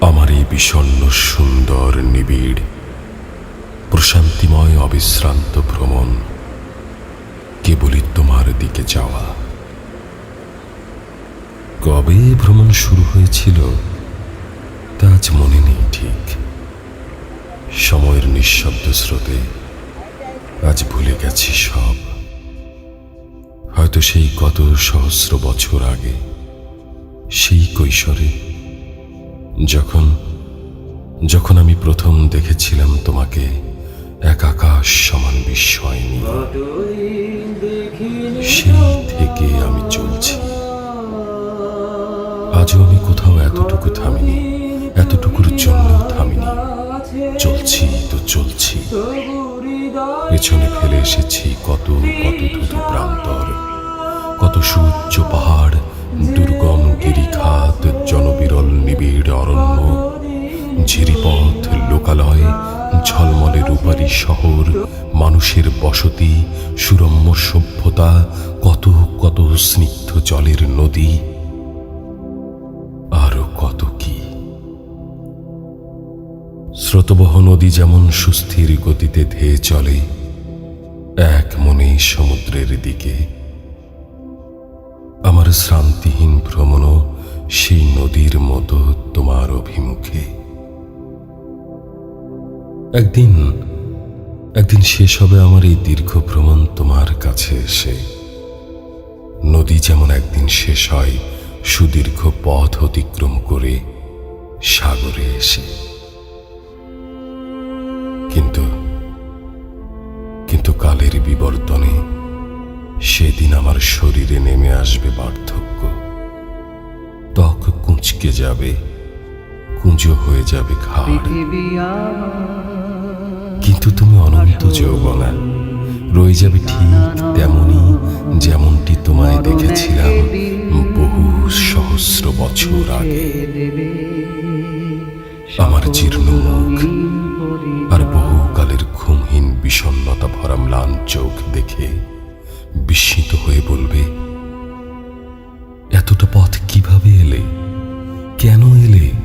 আমার এই বিষণ্ণ, সুন্দর, নিবিড়, প্রশান্তিময়, অবিশ্রান্ত ভ্রমণ কেবলই তোমার দিকে যাওয়া। কবে ভ্রমণ শুরু হয়েছিল, তা আজ মনে নেই ঠিক। সময়ের নিঃশব্দ স্রোতে আজ ভুলে গেছি সব। হয়তো সেই কত সহস্র বছর আগে, সেই কৈশোরে যখন যখন আমি প্রথম দেখেছিলাম তোমাকে, এক আকাশ সমান বিস্ময় নিয়ে সেই থেকে আমি চলছি। আজও আমি কোথাও এতটুকু থামিনি, এতটুকুর জন্য থামিনি। চলছি তো চলছি। পেছনে ফেলে এসেছি কত কত ধুধু ঝিরিপথ লোকালয় ঝলমলে রূপারি শহর, মানুষের বসতি, সুরম্য সভ্যতা, কত কত স্নিগ্ধ জলের নদী, আরও কত কি। স্রোতবহ নদী যেমন সুস্থির গতিতে ধেয়ে চলে, এক মনে সমুদ্রের দিকে। আমার শ্রান্তিহীন ভ্রমণও সেই নদীর মতো তোমার অভিমুখে। একদিন একদিন শেষ হবে আমার এই দীর্ঘ ভ্রমণ তোমার কাছে এসে। নদী যেমন একদিন শেষ হয়, সুদীর্ঘ পথ অতিক্রম করে সাগরে এসে। কিন্তু কিন্তু কালের বিবর্তনে সেদিন আমার শরীরে নেমে আসবে বার্ধক্য। ত্বক কুঁচকে যাবে কুঁজো হয়ে যাবে খাড় কিন্তু তুমি অনন্ত যৌবনা। রয়ে যাবে ঠিক তেমনই যেমনটি তোমায় দেখেছিলাম বহু সহস্র বছর আগে। আমার জীর্ণ মুখ আর বহুকালের ঘুমহীন বিষণ্ণতা ভরা ম্লান চোখ দেখে বিস্মিত হয়ে বলবে এতটা পথ কীভাবে এলে? কেন এলে?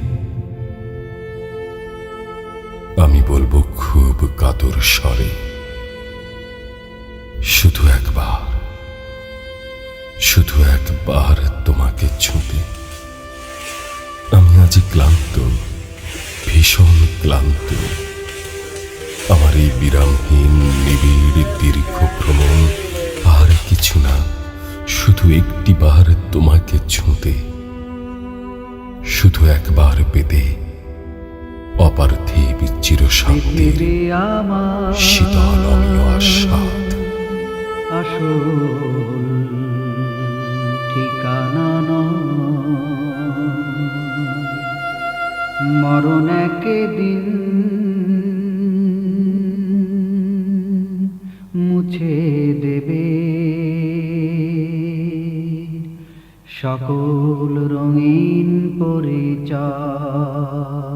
আমি বলব খুব কাতর স্বরে। শুধু একবার শুধু একবার তোমাকে ছুঁতে। আমি আজ ক্লান্ত, ভীষণ ক্লান্ত। আমার এই বিরামহীন, নিবিড়, দীর্ঘ ভ্রমণ আর কিছু না, শুধু একটি বার তোমাকে ছুঁতে। শুধু একবার পেতে অপার্থিব চিরশান্তির শীতল অমীয় আস্বাদ। ঠিকানা মরণ একদিন মুছে দেবে। সকল রঙিন পরিচয়